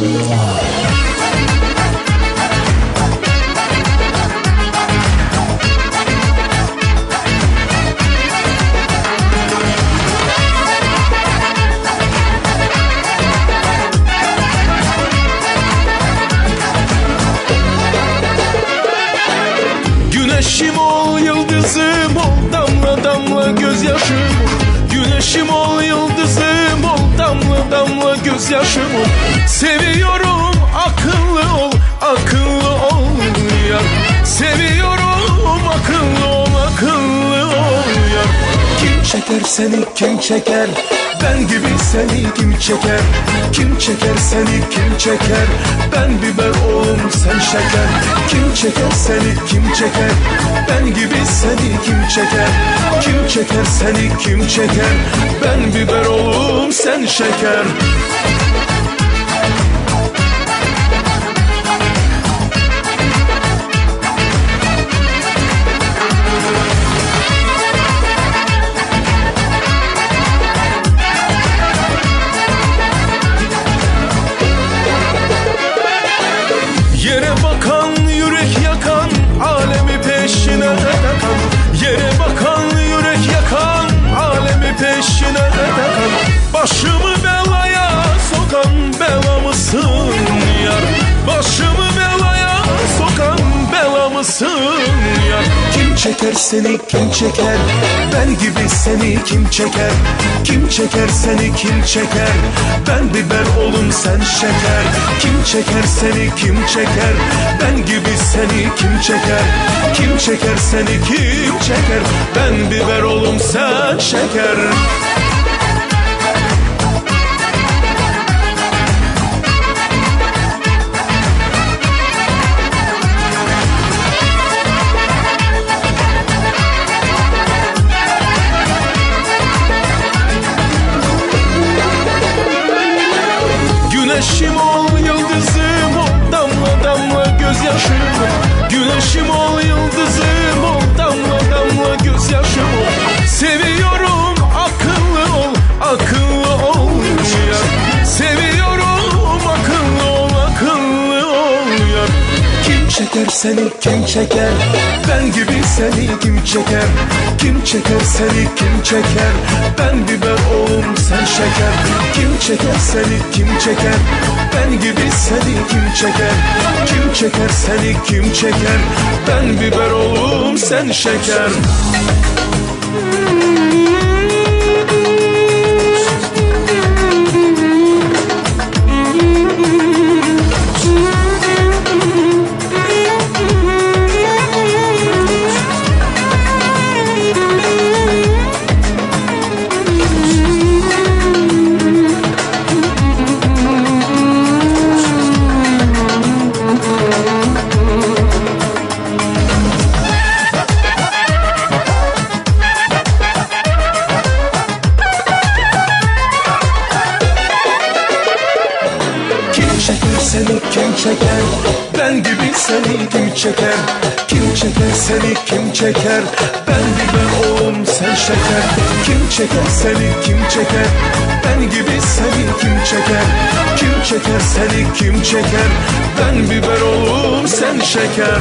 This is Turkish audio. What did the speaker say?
Güneşim ol yıldızım ol damla damla gözyaşım ol. Güneşim ol damla gözyaşım ol Seviyorum akıllı ol akıllı ol yar Seviyorum akıllı ol akıllı ol yar Kim çeker seni kim çeker? Ben gibi seni kim çeker? Kim çeker seni kim çeker? Ben biber oğlum sen şeker. Kim çeker seni kim çeker? Ben gibi seni kim çeker? Kim çeker seni kim çeker? Ben biber oğlum sen şeker çeker seni kim çeker? Ben gibi seni kim çeker? Kim çeker seni kim çeker? Ben biber oğlum sen şeker. Kim çeker seni kim çeker? Ben gibi seni kim çeker? Kim çeker seni kim çeker? Ben biber oğlum sen şeker Güneşim ol yıldızım ol. Damla damla gözyaşım Güneşim ol çeker seni kim çeker? Ben gibi seni kim çeker? Kim çeker seni kim çeker? Ben biber oğlum sen şeker. Kim çeker seni kim çeker? Ben gibi seni kim çeker? Kim çeker seni kim çeker? Ben biber oğlum sen şeker. Kim çeker. Ben gibi seni kim çeker? Kim çeker seni kim çeker? Ben biber oğlum sen şeker. Kim çeker seni kim çeker? Ben gibi seni kim çeker? Kim çeker seni kim çeker? Ben biber oğlum sen şeker